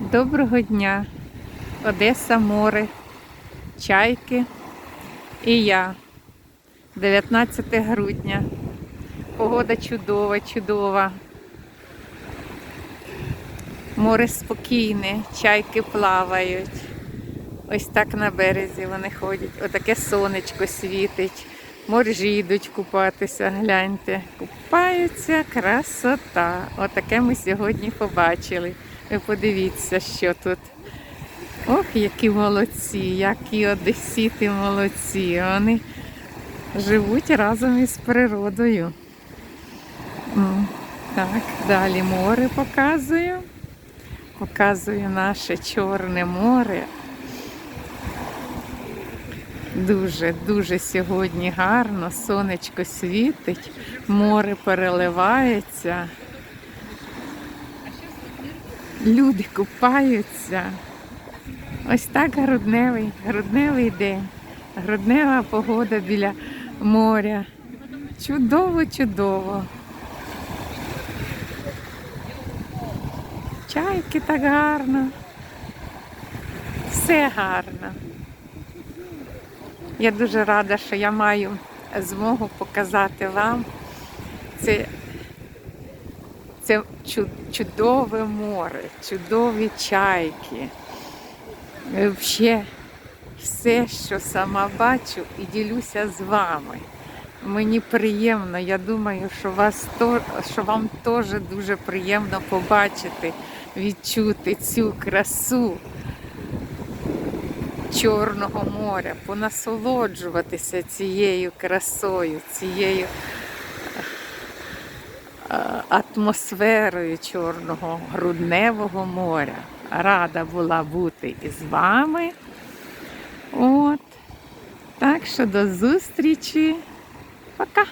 Доброго дня, Одеса, море, чайки і я. 19 грудня. Погода чудова, чудова. Море спокійне, чайки плавають. Ось так на березі вони ходять. Отаке сонечко світить. Моржі йдуть купатися, гляньте. Купаються, красота. Отаке ми сьогодні побачили. Ви подивіться, що тут. Ох, які молодці, які одесіти молодці. Вони живуть разом із природою. Так, далі море показую. Показую наше Чорне море. Дуже, дуже сьогодні гарно, сонечко світить, море переливається. Люди купаються. Ось так грудневий, грудневий день, груднева погода біля моря. Чудово, чудово. Чайки так гарно. Все гарно. Я дуже рада, що я маю змогу показати вам це, це чудове море, чудові чайки. Взагалі, все, що сама бачу і ділюся з вами. Мені приємно, я думаю, що, вас що вам теж дуже приємно побачити, відчути цю красу. Чорного моря, понасолоджуватися цією красою, цією е, атмосферою Чорного грудневого моря. Рада була бути із вами. От. Так що до зустрічі. Пока.